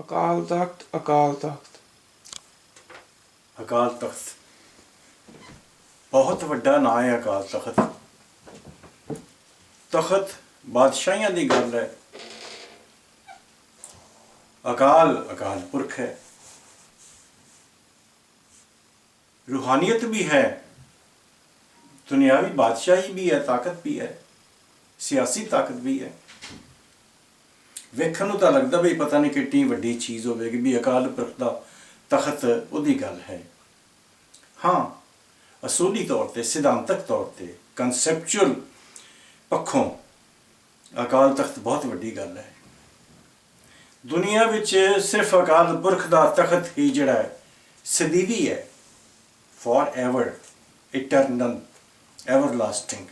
ਅਕਾਲ ਤਖਤ ਅਕਾਲ ਤਖਤ। ਅਕਾਲ ਤਖਤ। ਬਹੁਤ ਵੱਡਾ ਨਾਂ ਹੈ ਅਕਾਲ ਤਖਤ। ਤਖਤ ਬਾਦਸ਼ਾਹਾਂ ਦੀ ਗੱਲ ਹੈ। ਅਕਾਲ ਅਕਾਲ ਪੁਰਖ ਹੈ। ਰੂਹਾਨੀਅਤ ਵੀ ਹੈ। ਦੁਨਿਆਵੀ ਬਾਦਸ਼ਾਹੀ ਵੀ ਹੈ, ਤਾਕਤ ਵੀ ਹੈ। ਸਿਆਸੀ ਤਾਕਤ ਵੀ ਹੈ। ਵੇਖਣ ਨੂੰ ਤਾਂ ਲੱਗਦਾ ਵੀ ਪਤਾ ਨਹੀਂ ਕਿੰਨੀ ਵੱਡੀ ਚੀਜ਼ ਹੋਵੇਗੀ ਵੀ ਅਕਾਲ ਪੁਰਖ ਦਾ ਤਖਤ ਉਹਦੀ ਗੱਲ ਹੈ। ਹਾਂ, ਅਸੂਲੀ ਤੌਰ ਤੇ, ਸਿਧਾਂਤਕ ਤੌਰ ਤੇ ਕਨਸੈਪਚੁਅਲ ਪੱਖੋਂ ਅਕਾਲ ਤਖਤ ਬਹੁਤ ਵੱਡੀ ਗੱਲ ਹੈ। ਦੁਨੀਆ ਵਿੱਚ ਸਿਰਫ ਅਕਾਲ ਪੁਰਖ ਦਾ ਤਖਤ ਹੀ ਜਿਹੜਾ ਹੈ, ਸਦੀਵੀ ਹੈ। Forever, eternal, everlasting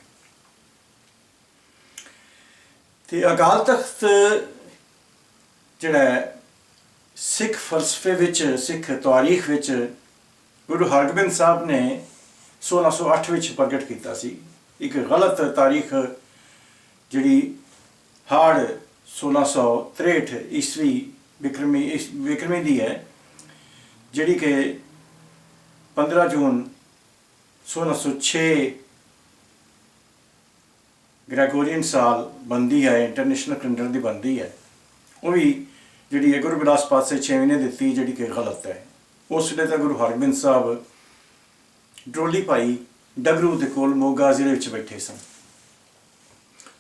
ਤੇ ਅਕਾਲ ਤਖਤ ਜਿਹੜਾ ਸਿੱਖ ਫਲਸਫੇ ਵਿੱਚ, ਸਿੱਖ ਤਾਰੀਖ ਵਿੱਚ ਗੁਰੂ ਹਰਗੋਬਿੰਦ ਸਾਹਿਬ ਨੇ 1608 ਵਿੱਚ ਪ੍ਰਗਟ ਕੀਤਾ ਸੀ। ਇੱਕ ਗਲਤ ਤਾਰੀਖ ਜਿਹੜੀ ਹਾੜ 1663 ਈਸਵੀ ਵਿਕਰਮੀ ਈਸ- ਵਿਕਰਮੀ ਦੀ ਹੈ, ਜਿਹੜੀ ਕਿ 15 ਜੂਨ 1606 ਗ੍ਰੈਗੋਰੀਅਨ ਸਾਲ ਬੰਦੀ ਹੈ, ਇੰਟਰਨੈਸ਼ਨਲ ਕੈਲੰਡਰ ਦੀ ਬੰਦੀ ਹੈ। ਉਹ ਵੀ ਜਿਹੜੀ ਹੈ ਗੁਰੂ ਬਿਲਾਸ ਪਾਸੇ 6 ਨੇ ਦਿੱਤੀ ਜਿਹੜੀ ਕਿ ਗਲਤ ਹੈ। ਉਸ ਵੇਲੇ ਤਾਂ ਗੁਰੂ ਹਰਗੋਬਿੰਦ ਸਾਹਿਬ ਡਰੋਲੀ ਭਾਈ ਡਗਰੂ ਦੇ ਕੋਲ ਮੋਗਾ ਜ਼ਿਲ੍ਹੇ ਵਿੱਚ ਬੈਠੇ ਸਨ।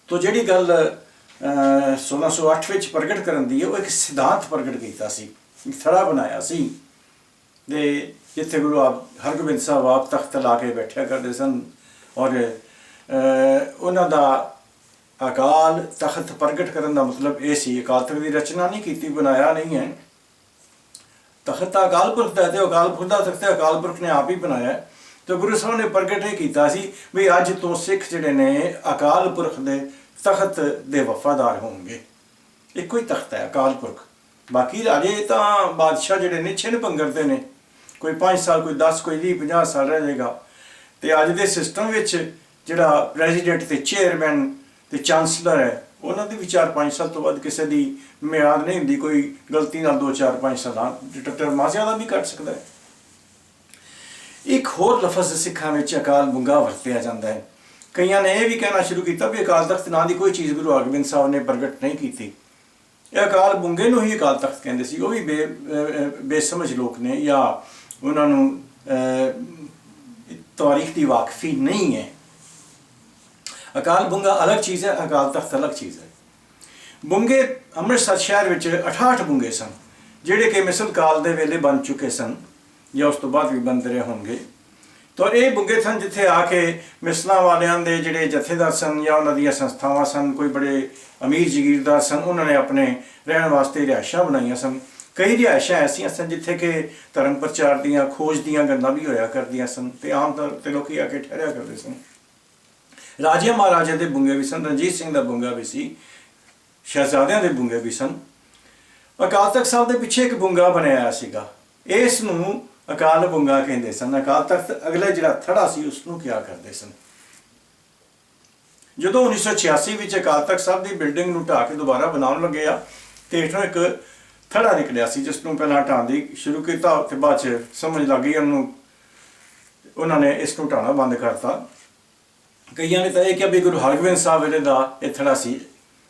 ਤੋ ਜਿਹੜੀ ਗੱਲ ਅਹ, 1608 ਵਿੱਚ ਪ੍ਰਗਟ ਕਰਨ ਦੀ ਹੈ ਉਹ ਇੱਕ ਸਿਧਾਂਤ ਪ੍ਰਗਟ ਕੀਤਾ ਸੀ ਥੜਾ ਬਣਾਇਆ ਸੀ। ਦੇ ਜਿੱਥੇ ਗੁਰੂ ਆਪ ਹਰਗੋਬਿੰਦ ਸਾਹਿਬ ਆਪ ਤਖਤ ਲਾ ਕੇ ਬੈਠਿਆ ਕਰਦੇ ਸਨ ਔਰ ਉਹਨਾਂ ਦਾ ਅਕਾਲ ਤਖਤ ਪ੍ਰਗਟ ਕਰਨ ਦਾ ਮਤਲਬ ਇਹ ਸੀ, ਅਕਾਲ ਤਖਤ ਦੀ ਰਚਨਾ ਨਹੀਂ ਕੀਤੀ, ਬਣਾਇਆ ਨਹੀਂ ਹੈ। ਤਖਤ ਤਾਂ ਅਕਾਲ ਪੁਰਖ ਦਾ ਹੈ ਤੇ ਅਕਾਲ ਪੁਰਖ ਦਾ ਤਖਤ ਅਕਾਲ ਪੁਰਖ ਨੇ ਆਪ ਹੀ ਬਣਾਇਆ ਹੈ। ਤੇ ਗੁਰੂ ਸਾਹਿਬ ਨੇ ਪ੍ਰਗਟ ਇਹ ਕੀਤਾ ਸੀ ਵੀ ਅੱਜ ਤੋਂ ਸਿੱਖ ਜਿਹੜੇ ਨੇ, ਅਕਾਲ ਪੁਰਖ ਦੇ ਤਖਤ ਦੇ ਵਫਾਦਾਰ ਹੋਣਗੇ। ਇੱਕੋ ਹੀ ਤਖਤ ਹੈ, ਅਕਾਲ ਪੁਰਖ। ਬਾਕੀ ਰਾਜੇ ਤਾਂ ਬਾਦਸ਼ਾਹ ਜਿਹੜੇ ਨੇ, ਛਿਨ ਪੰਗਰਦੇ ਨੇ। ਕੋਈ 5 ਸਾਲ, ਕੋਈ 10 ਕੋਈ 20 50 ਸਾਲ ਰਹਿ ਜਾਏਗਾ। ਤੇ ਅੱਜ ਦੇ ਸਿਸਟਮ ਵਿੱਚ ਜਿਹੜਾ ਪ੍ਰੈਜ਼ੀਡੈਂਟ ਤੇ ਚੇਅਰਮੈਨ ਤੇ ਚਾਂਸਲਰ ਹੈ। ਉਹਨਾਂ ਦੀ ਵੀ 4-5 ਸਾਲ ਤੋਂ ਬਾਅਦ ਕਿਸੇ ਦੀ ਮਿਆਦ ਨਹੀਂ ਹੁੰਦੀ, ਕੋਈ ਗਲਤੀ ਨਾਲ 2-4-5 ਸਾਲਾਂ ਡਾਕਟਰ ਮਾਜ਼ਿਆ ਦਾ ਵੀ ਕੱਟ ਸਕਦਾ ਹੈ। ਇੱਕ ਹੋਰ ਲਫ਼ਜ਼ ਸਿੱਖਾਂ ਵਿੱਚ ਅਕਾਲ ਬੁੰਗਾ ਵਰਤਿਆ ਜਾਂਦਾ ਹੈ। ਕਈਆਂ ਨੇ ਇਹ ਵੀ ਕਹਿਣਾ ਸ਼ੁਰੂ ਕੀਤਾ ਵੀ ਅਕਾਲ ਤਖਤ ਨਾਂ ਦੀ ਕੋਈ ਚੀਜ਼ ਗੁਰੂ ਹਰਗੋਬਿੰਦ ਸਾਹਿਬ ਨੇ ਪ੍ਰਗਟ ਨਹੀਂ ਕੀਤੀ। ਇਹ ਅਕਾਲ ਬੁੰਗੇ ਨੂੰ ਹੀ ਅਕਾਲ ਤਖਤ ਕਹਿੰਦੇ ਸੀ। ਉਹ ਵੀ ਬੇ ਬੇਸਮਝ ਲੋਕ ਨੇ ਜਾਂ ਉਹਨਾਂ ਨੂੰ ਤਾਰੀਖ ਦੀ ਵਾਕਫੀ ਨਹੀਂ ਹੈ। ਅਕਾਲ ਬੁੰਗਾ ਅਲੱਗ ਚੀਜ਼ ਹੈ, ਅਕਾਲ ਤਖਤ ਅਲੱਗ ਚੀਜ਼ ਹੈ। ਬੁੰਗੇ ਅੰਮ੍ਰਿਤਸਰ ਸ਼ਹਿਰ ਵਿੱਚ 68 ਬੁੰਗੇ ਸਨ, ਜਿਹੜੇ ਕਿ ਮਿਸਲ ਕਾਲ ਦੇ ਵੇਲੇ ਬਣ ਚੁੱਕੇ ਸਨ, ਜਾਂ ਉਸ ਤੋਂ ਬਾਅਦ ਵੀ ਬੰਦ ਰਹੇ ਹੋਣਗੇ। ਤਾਂ ਇਹ ਬੁੰਗੇ ਸਨ ਜਿੱਥੇ ਆ ਕੇ ਮਿਸਲਾਂ ਵਾਲਿਆਂ ਦੇ ਜਿਹੜੇ ਜਥੇਦਾਰ ਸਨ ਜਾਂ ਉਹਨਾਂ ਦੀਆਂ ਸੰਸਥਾਵਾਂ ਸਨ, ਕੋਈ ਬੜੇ ਅਮੀਰ ਜਗੀਰਦਾਰ ਸਨ, ਉਹਨਾਂ ਨੇ ਆਪਣੇ ਰਹਿਣ ਵਾਸਤੇ ਰਿਹਾਇਸ਼ਾਂ ਬਣਾਈਆਂ ਸਨ। ਕਈ ਰਿਹਾਇਸ਼ਾਂ ਐਸੀਆਂ ਸਨ ਜਿੱਥੇ ਕਿ ਧਰਮ ਪ੍ਰਚਾਰ ਦੀਆਂ, ਖੋਜ ਦੀਆਂ ਗੱਲਾਂ ਵੀ ਹੋਇਆ ਕਰਦੀਆਂ ਸਨ ਤੇ ਆਮ ਤੌਰ ਤੇ ਲੋਕੀ ਆ ਕੇ ਠਹਿਰਿਆ ਕਰਦੇ ਸਨ। ਰਾਜੇ ਮਹਾਰਾਜੇ ਦੇ ਬੁੰਗੇ ਵੀ ਸਨ, ਰਣਜੀਤ ਸਿੰਘ ਦਾ ਬੁੰਗਾ ਵੀ ਸੀ, ਸ਼ਹਿਜ਼ਾਦਿਆਂ ਦੇ ਬੁੰਗੇ ਵੀ ਸਨ। ਅਕਾਲ ਤਖਤ ਸਾਹਿਬ ਦੇ ਪਿੱਛੇ ਇੱਕ ਬੁੰਗਾ ਬਣਿਆ ਹੋਇਆ ਸੀਗਾ। ਇਸ ਨੂੰ ਅਕਾਲ ਬੁੰਗਾ ਕਹਿੰਦੇ ਸਨ। ਅਕਾਲ ਤਖਤ ਅਗਲੇ ਜਿਹੜਾ ਥੜਾ ਸੀ ਉਸ ਨੂੰ ਕਿਹਾ ਕਰਦੇ ਸਨ। ਜਦੋਂ 1986 ਵਿੱਚ ਅਕਾਲ ਤਖਤ ਸਾਹਿਬ ਦੀ ਬਿਲਡਿੰਗ ਨੂੰ ਢਾਹ ਕੇ ਦੁਬਾਰਾ ਬਣਾਉਣ ਲੱਗੇ ਆ, ਤੇ ਇਥੋਂ ਇੱਕ ਥੜਾ ਨਿਕਲਿਆ ਸੀ, ਜਿਸ ਨੂੰ ਪਹਿਲਾਂ ਢਾਣ ਦੀ ਸ਼ੁਰੂ ਕੀਤਾ, ਤੇ ਬਾਅਦ ਚ ਸਮਝ ਲੱਗ ਗਈ ਉਹਨੂੰ, ਉਹਨਾਂ ਨੇ ਇਸ ਨੂੰ ਢਾਣਾ ਬੰਦ ਕਰਤਾ। ਕਈਆਂ ਨੇ ਤਾਂ ਇਹ ਕਿਹਾ ਵੀ ਗੁਰੂ ਹਰਗੋਬਿੰਦ ਸਾਹਿਬ ਵੇਲੇ ਦਾ ਇਹ ਥੜਾ ਸੀ।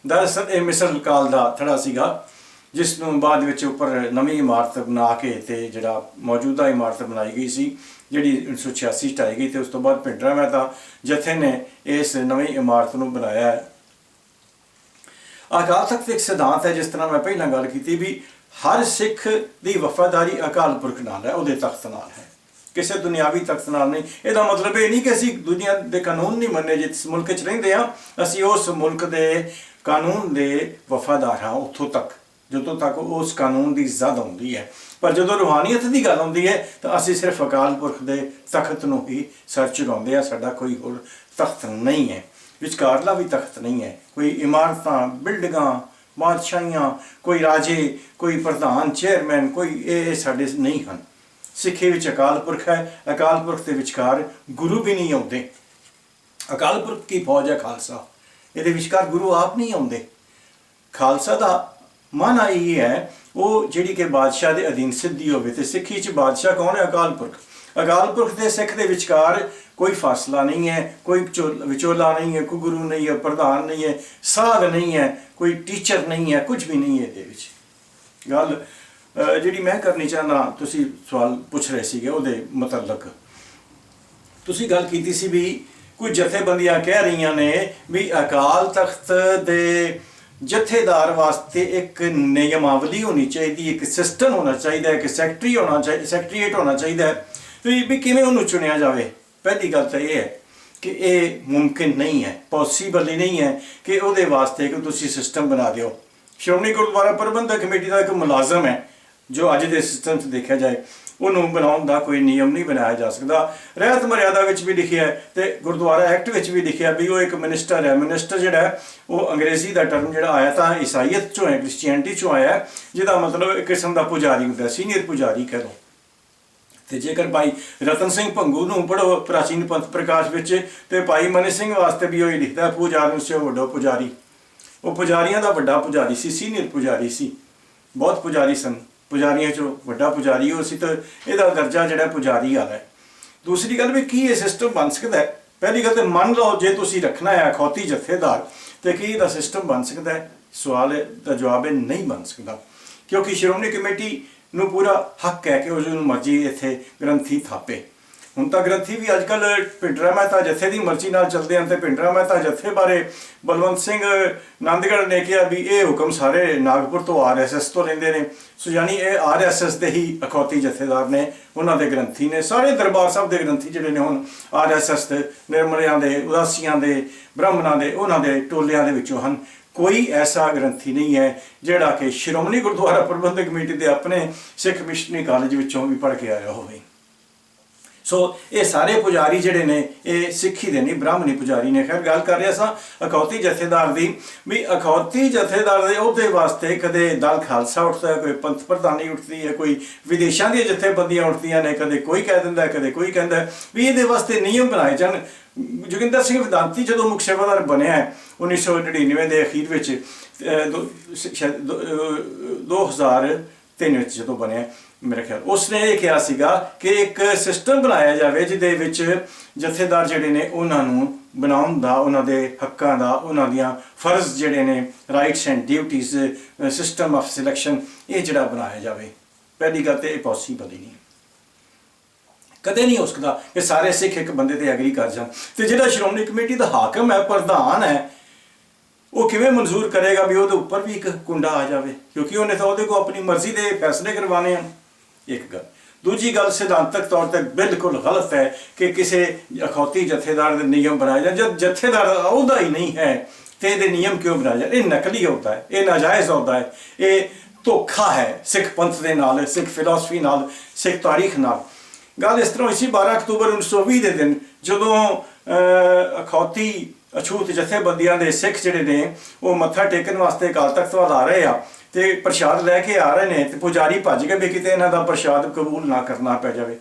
ਦਰਅਸਲ ਇਹ ਮਿਸਰ ਕਾਲ ਦਾ ਥੜਾ ਸੀਗਾ, ਜਿਸ ਨੂੰ ਬਾਅਦ ਵਿੱਚ ਉੱਪਰ ਨਵੀਂ ਇਮਾਰਤ ਬਣਾ ਕੇ ਤੇ ਜਿਹੜਾ ਮੌਜੂਦਾ ਇਮਾਰਤ ਬਣਾਈ ਗਈ ਸੀ, ਜਿਹੜੀ 1986 ਚ ਢਾਈ ਗਈ ਤੇ ਉਸ ਤੋਂ ਬਾਅਦ ਪਿੰਡਰਾ ਮਹਿਤਾ ਜਥੇ ਨੇ ਇਸ ਨਵੀਂ ਇਮਾਰਤ ਨੂੰ ਬਣਾਇਆ। ਹੈ ਅਕਾਲ ਤਖਤ ਇੱਕ ਸਿਧਾਂਤ ਹੈ, ਜਿਸ ਤਰ੍ਹਾਂ ਮੈਂ ਪਹਿਲਾਂ ਗੱਲ ਕੀਤੀ ਵੀ ਹਰ ਸਿੱਖ ਦੀ ਵਫਾਦਾਰੀ ਅਕਾਲ ਪੁਰਖ ਨਾਲ ਹੈ, ਉਹਦੇ ਤਖਤ ਨਾਲ ਹੈ। ਕਿਸੇ ਦੁਨਿਆਵੀ ਤਖਤ ਨਾਲ ਨਹੀਂ। ਇਹਦਾ ਮਤਲਬ ਇਹ ਨਹੀਂ ਕਿ ਅਸੀਂ ਦੁਨੀਆ ਦੇ ਕਾਨੂੰਨ ਨਹੀਂ ਮੰਨੇ ਜਿਸ ਮੁਲਕ 'ਚ ਰਹਿੰਦੇ ਆ ਅਸੀਂ ਉਸ ਮੁਲਕ ਦੇ ਕਾਨੂੰਨ ਦੇ ਵਫਾਦਾਰ ਹਾਂ, ਉੱਥੋਂ ਤੱਕ। ਜਦੋਂ ਤੱਕ ਉਸ ਕਾਨੂੰਨ ਦੀ ਜ਼ਦ ਆਉਂਦੀ ਹੈ। ਪਰ ਜਦੋਂ ਰੂਹਾਨੀਅਤ ਦੀ ਗੱਲ ਆਉਂਦੀ ਹੈ, ਤਾਂ ਅਸੀਂ ਸਿਰਫ ਅਕਾਲ ਪੁਰਖ ਦੇ ਤਖਤ ਨੂੰ ਹੀ ਸਰ ਝੁਕਾਉਂਦੇ ਆ ਸਾਡਾ ਕੋਈ ਹੋਰ ਤਖਤ ਨਹੀਂ ਹੈ। ਵਿਚਕਾਰਲਾ ਵੀ ਤਖਤ ਨਹੀਂ ਹੈ। ਕੋਈ ਇਮਾਰਤਾਂ, ਬਿਲਡਿੰਗਾਂ, ਬਾਦਸ਼ਾਹੀਆਂ, ਕੋਈ ਰਾਜੇ, ਕੋਈ ਪ੍ਰਧਾਨ, ਚੇਅਰਮੈਨ, ਕੋਈ ਇਹ ਸਾਡੇ ਨਹੀਂ ਹਨ। ਸਿੱਖੀ ਵਿੱਚ ਅਕਾਲ ਪੁਰਖ ਹੈ, ਅਕਾਲ ਪੁਰਖ ਦੇ ਵਿਚਕਾਰ ਗੁਰੂ ਵੀ ਨਹੀਂ ਆਉਂਦੇ। ਅਕਾਲ ਪੁਰਖ ਕੀ ਫੌਜ ਹੈ ਖਾਲਸਾ? ਇਹਦੇ ਵਿਚਕਾਰ ਗੁਰੂ ਆਪ ਨਹੀਂ ਆਉਂਦੇ। ਖਾਲਸਾ ਦਾ ਮਾਨਾ ਇਹ ਹੈ, ਉਹ ਜਿਹੜੀ ਕਿ ਬਾਦਸ਼ਾਹ ਦੇ ਅਧੀਨ ਸਿੱਧੀ ਹੋਵੇ ਤੇ ਸਿੱਖੀ 'ਚ ਬਾਦਸ਼ਾਹ ਕੌਣ ਹੈ? ਅਕਾਲ ਪੁਰਖ। ਅਕਾਲ ਪੁਰਖ ਦੇ ਸਿੱਖ ਦੇ ਵਿਚਕਾਰ ਕੋਈ ਫਾਸਲਾ ਨਹੀਂ ਹੈ, ਕੋਈ ਵਿਚੋ- ਵਿਚੋਲਾ ਨਹੀਂ ਹੈ, ਕੋਈ ਗੁਰੂ ਨਹੀਂ ਹੈ, ਪ੍ਰਧਾਨ ਨਹੀਂ ਹੈ, ਸਾਧ ਨਹੀਂ ਹੈ, ਕੋਈ ਟੀਚਰ ਨਹੀਂ ਹੈ, ਕੁਝ ਵੀ ਨਹੀਂ ਹੈ ਇਹਦੇ ਵਿੱਚ। ਗੱਲ ਜਿਹੜੀ ਮੈਂ ਕਰਨੀ ਚਾਹਨਾ ਤੁਸੀਂ ਸਵਾਲ ਪੁੱਛ ਰਹੇ ਸੀਗੇ, ਉਹਦੇ ਮੁਤਲਕ। ਤੁਸੀਂ ਗੱਲ ਕੀਤੀ ਸੀ ਵੀ ਕੋਈ ਜਥੇਬੰਦੀਆਂ ਕਹਿ ਰਹੀਆਂ ਨੇ ਵੀ ਅਕਾਲ ਤਖਤ ਦੇ ਜਥੇਦਾਰ ਵਾਸਤੇ ਇੱਕ ਨਿਯਮਾਵਲੀ ਹੋਣੀ ਚਾਹੀਦੀ, ਇੱਕ ਸਿਸਟਮ ਹੋਣਾ ਚਾਹੀਦਾ ਹੈ ਇੱਕ ਸੈਕਟਰੀ ਹੋਣਾ ਚਾਹੀਦਾ ਸੈਕਟਰੀਏਟ ਹੋਣਾ ਚਾਹੀਦਾ। ਹੈ ਵੀ ਵੀ ਕਿਵੇਂ ਉਹਨੂੰ ਚੁਣਿਆ ਜਾਵੇ? ਪਹਿਲੀ ਗੱਲ ਤਾਂ ਇਹ ਹੈ ਕਿ ਇਹ ਮੁਮਕਿਨ ਨਹੀਂ ਹੈ, ਪੋਸੀਬਲ ਹੀ ਨਹੀਂ ਹੈ ਕਿ ਉਹਦੇ ਵਾਸਤੇ ਕਿ ਤੁਸੀਂ ਸਿਸਟਮ ਬਣਾ ਦਿਓ। ਸ਼੍ਰੋਮਣੀ ਗੁਰਦੁਆਰਾ ਪ੍ਰਬੰਧਕ ਕਮੇਟੀ ਦਾ ਇੱਕ ਮੁਲਾਜ਼ਮ ਹੈ ਜੋ ਅੱਜ ਦੇ ਸਿਸਟਮ 'ਚ ਦੇਖਿਆ ਜਾਏ, ਉਹਨੂੰ ਬਣਾਉਣ ਦਾ ਕੋਈ ਨਿਯਮ ਨਹੀਂ ਬਣਾਇਆ ਜਾ ਸਕਦਾ। ਰਹਿਤ ਮਰਿਆਦਾ ਵਿੱਚ ਵੀ ਲਿਖਿਆ ਹੈ ਤੇ ਗੁਰਦੁਆਰਾ ਐਕਟ ਵਿੱਚ ਵੀ ਲਿਖਿਆ ਵੀ ਉਹ ਇੱਕ ਮਿਨਿਸਟਰ ਹੈ। ਮਿਨਿਸਟਰ ਜਿਹੜਾ ਉਹ ਅੰਗਰੇਜ਼ੀ ਦਾ ਟਰਮ ਜਿਹੜਾ ਆਇਆ ਤਾਂ ਈਸਾਈਅਤ ਚੋਂ ਹੈ ਕ੍ਰਿਸਚੀਅਨਟੀ ਚੋਂ ਆਇਆ ਜਿਹਦਾ ਮਤਲਬ ਇੱਕ ਕਿਸਮ ਦਾ ਪੁਜਾਰੀ ਹੁੰਦਾ ਸੀਨੀਅਰ ਪੁਜਾਰੀ ਕਹਿ ਲਓ। ਤੇ ਜੇਕਰ ਭਾਈ ਰਤਨ ਸਿੰਘ ਭੰਗੂ ਨੂੰ ਪੜੋ ਪ੍ਰਾਚੀਨ ਪੰਥ ਪ੍ਰਕਾਸ਼ ਵਿੱਚ, ਤੇ ਭਾਈ ਮਨੀ ਸਿੰਘ ਵਾਸਤੇ ਵੀ ਉਹ ਹੀ ਲਿਖਦਾ ਪੂਜਾਰ ਨੂੰ ਸੇ ਵੱਡਾ ਪੁਜਾਰੀ। ਉਹ ਪੁਜਾਰੀਆਂ ਦਾ ਵੱਡਾ ਪੁਜਾਰੀ ਸੀ ਸੀਨੀਅਰ ਪੁਜਾਰੀ ਸੀ। ਬਹੁਤ ਪੁਜਾਰੀ ਸਨ। ਪੁਜਾਰੀਆਂ ਚੋਂ ਵੱਡਾ ਪੁਜਾਰੀ ਹੋ ਸੀ ਤਾਂ ਇਹਦਾ ਦਰਜਾ ਜਿਹੜਾ ਪੁਜਾਰੀ ਵਾਲਾ ਹੈ। ਦੂਸਰੀ ਗੱਲ ਵੀ ਕੀ ਇਹ ਸਿਸਟਮ ਬਣ ਸਕਦਾ ਹੈ? ਪਹਿਲੀ ਗੱਲ ਤੇ ਮੰਨ ਲਓ ਜੇ ਤੁਸੀਂ ਰੱਖਣਾ ਹੈ ਅਖੌਤੀ ਜਥੇਦਾਰ, ਤੇ ਕੀ ਇਹਦਾ ਸਿਸਟਮ ਬਣ ਸਕਦਾ ਹੈ? ਸਵਾਲ ਦਾ ਜਵਾਬ ਹੈ ਨਹੀਂ ਬਣ ਸਕਦਾ। ਕਿਉਂਕਿ ਸ਼੍ਰੋਮਣੀ ਕਮੇਟੀ ਨੂੰ ਪੂਰਾ ਹੱਕ ਹੈ ਕਿ ਉਹ ਜਿਹਨੂੰ ਮਰਜ਼ੀ ਇੱਥੇ ਗ੍ਰੰਥੀ ਥਾਪੇ। ਹੁਣ ਤਾਂ ਗ੍ਰੰਥੀ ਵੀ ਅੱਜਕੱਲ ਪਿੰਡਰਾ ਮਹਿਤਾ ਜੱਥੇ ਦੀ ਮਰਜ਼ੀ ਨਾਲ ਚੱਲਦੇ ਹਨ ਤੇ ਪਿੰਡਰਾ ਮਹਿਤਾ ਜੱਥੇ ਬਾਰੇ ਬਲਵੰਤ ਸਿੰਘ ਨੰਦਗੜ੍ਹ ਨੇ ਕਿਹਾ ਵੀ ਇਹ ਹੁਕਮ ਸਾਰੇ ਨਾਗਪੁਰ ਤੋਂ ਆਰਐਸਐਸ ਤੋਂ ਲੈਂਦੇ ਨੇ। ਸੋ ਯਾਨੀ ਇਹ ਆਰਐਸਐਸ ਦੇ ਹੀ ਅਖੌਤੀ ਜਥੇਦਾਰ ਨੇ, ਉਹਨਾਂ ਦੇ ਗ੍ਰੰਥੀ ਨੇ, ਸਾਰੇ ਦਰਬਾਰ ਸਾਹਿਬ ਦੇ ਗ੍ਰੰਥੀ ਜਿਹੜੇ ਨੇ ਹੁਣ ਆਰਐਸਐਸ ਦੇ, ਨਿਰਮਲਿਆਂ ਦੇ, ਉਦਾਸੀਆਂ ਦੇ, ਬ੍ਰਾਹਮਣਾਂ ਦੇ, ਉਹਨਾਂ ਦੇ ਟੋਲਿਆਂ ਦੇ ਵਿੱਚੋਂ ਹਨ। ਕੋਈ ਐਸਾ ਗ੍ਰੰਥੀ ਨਹੀਂ ਹੈ ਜਿਹੜਾ ਕਿ ਸ਼੍ਰੋਮਣੀ ਗੁਰਦੁਆਰਾ ਪ੍ਰਬੰਧਕ ਕਮੇਟੀ ਦੇ ਆਪਣੇ ਸਿੱਖ ਮਿਸ਼ਨਰੀ ਕਾਲਜ ਵਿੱਚੋਂ ਵੀ ਪੜ੍ਹ ਕੇ ਆਇਆ ਹੋਵੇ। ਸੋ ਇਹ ਸਾਰੇ ਪੁਜਾਰੀ ਜਿਹੜੇ ਨੇ ਇਹ ਸਿੱਖੀ ਦੇ ਨਹੀਂ ਬ੍ਰਾਹਮਣੀ ਪੁਜਾਰੀ ਨੇ। ਖੈਰ ਗੱਲ ਕਰ ਰਿਹਾ ਸਾਂ ਅਖੌਤੀ ਜਥੇਦਾਰ ਦੀ ਵੀ ਅਖੌਤੀ ਜਥੇਦਾਰ ਦੇ ਉਹਦੇ ਵਾਸਤੇ ਕਦੇ ਦਲ ਖਾਲਸਾ ਉੱਠਦਾ ਹੈ ਕੋਈ ਪੰਥ ਪ੍ਰਧਾਨੀ ਉੱਠਦੀ ਹੈ ਕੋਈ ਵਿਦੇਸ਼ਾਂ ਦੀਆਂ ਜਥੇਬੰਦੀਆਂ ਉੱਠਦੀਆਂ ਨੇ ਕਦੇ ਕੋਈ ਕਹਿ ਦਿੰਦਾ ਕਦੇ ਕੋਈ ਕਹਿੰਦਾ ਵੀ ਇਹਦੇ ਵਾਸਤੇ ਨਿਯਮ ਬਣਾਏ ਜਾਣ। ਜੋਗਿੰਦਰ ਸਿੰਘ ਵਿਦਾਂਤੀ ਜਦੋਂ ਮੁੱਖ ਸੇਵਾਦਾਰ ਬਣਿਆ ਹੈ, 1999 ਦੇ ਅਖੀਰ ਵਿੱਚ ਦੋ- ਦੋ- ਅਹ, 2003 ਵਿੱਚ ਜਦੋਂ ਬਣਿਆ ਮੇਰੇ ਖਿਆਲ ਉਸਨੇ ਇਹ ਕਿਹਾ ਸੀਗਾ ਕਿ ਇੱਕ ਸਿਸਟਮ ਬਣਾਇਆ ਜਾਵੇ ਜਿਹਦੇ ਵਿੱਚ ਜਥੇਦਾਰ ਜਿਹੜੇ ਨੇ ਉਹਨਾਂ ਨੂੰ ਬਣਾਉਣ ਦਾ, ਉਹਨਾਂ ਦੇ ਹੱਕਾਂ ਦਾ, ਉਹਨਾਂ ਦੀਆਂ ਫਰਜ਼ ਜਿਹੜੇ ਨੇ ਰਾਈਟਸ ਐਂਡ ਡਿਊਟੀਆਂ ਸਿਸਟਮ ਆਫ ਸਿਲੈਕਸ਼ਨ ਇਹ ਜਿਹੜਾ ਬਣਾਇਆ ਜਾਵੇ। ਪਹਿਲੀ ਗੱਲ ਤੇ ਇਹ ਪੋਸੀਬਲ ਹੀ ਨਹੀਂ ਕਦੇ ਨਹੀਂ ਹੋ ਸਕਦਾ ਕਿ ਸਾਰੇ ਸਿੱਖ ਇੱਕ ਬੰਦੇ ਤੇ ਐਗਰੀ ਕਰ ਜਾਣ। ਤੇ ਜਿਹੜਾ ਸ਼੍ਰੋਮਣੀ ਕਮੇਟੀ ਦਾ ਹਾਕਮ ਹੈ, ਪ੍ਰਧਾਨ ਹੈ, ਉਹ ਕਿਵੇਂ ਮਨਜ਼ੂਰ ਕਰੇਗਾ ਵੀ ਉਹਦੇ ਉੱਪਰ ਵੀ ਇੱਕ ਕੁੰਡਾ ਆ ਜਾਵੇ? ਕਿਉਂਕਿ ਉਹਨੇ ਤਾਂ ਉਹਦੇ ਕੋਲ ਆਪਣੀ ਮਰਜ਼ੀ ਦੇ ਫੈਸਲੇ ਕਰਵਾਣੇ ਹਨ। ਇੱਕ ਗੱਲ। ਦੂਜੀ ਗੱਲ ਸਿਧਾਂਤਕ ਤੌਰ ਤੇ ਬਿਲਕੁਲ ਗਲਤ ਹੈ ਕਿ ਕਿਸੇ ਅਖੌਤੀ ਜਥੇਦਾਰ ਦੇ ਨਿਯਮ ਬਣਾਏ ਜਾਣ। ਜਦ ਜਥੇਦਾਰ ਅਹੁਦਾ ਹੀ ਨਹੀਂ ਹੈ ਤੇ ਇਹਦੇ ਨਿਯਮ ਕਿਉਂ ਬਣਾਏ ਜਾਣ? ਇਹ ਨਕਲੀ ਹੁੰਦਾ ਹੈ ਇਹ ਨਾਜਾਇਜ਼ ਹੁੰਦਾ ਹੈ ਇਹ ਧੋਖਾ ਹੈ ਸਿੱਖ ਪੰਥ ਦੇ ਨਾਲ ਸਿੱਖ ਫਿਲਾਸਫੀ ਨਾਲ ਸਿੱਖ ਤਾਰੀਖ ਨਾਲ। ਗੱਲ ਇਸ ਤਰ੍ਹਾਂ ਹੋਈ ਸੀ 12 ਅਕਤੂਬਰ 1920 ਦੇ ਦਿਨ ਜਦੋਂ ਅਹ, ਅਖੌਤੀ ਅਛੂਤ ਜਥੇਬੰਦੀਆਂ ਦੇ ਸਿੱਖ ਜਿਹੜੇ ਨੇ ਉਹ ਮੱਥਾ ਟੇਕਣ ਵਾਸਤੇ ਅਕਾਲ ਤਖਤ ਵੱਲ ਆ ਰਹੇ ਆ। ਤੇ ਪ੍ਰਸ਼ਾਦ ਲੈ ਕੇ ਆ ਰਹੇ ਨੇ ਤੇ ਪੁਜਾਰੀ ਭੱਜ ਗਏ ਵੀ ਕਿਤੇ ਇਹਨਾਂ ਦਾ ਪ੍ਰਸ਼ਾਦ ਕਬੂਲ ਨਾ ਕਰਨਾ ਪੈ ਜਾਵੇ।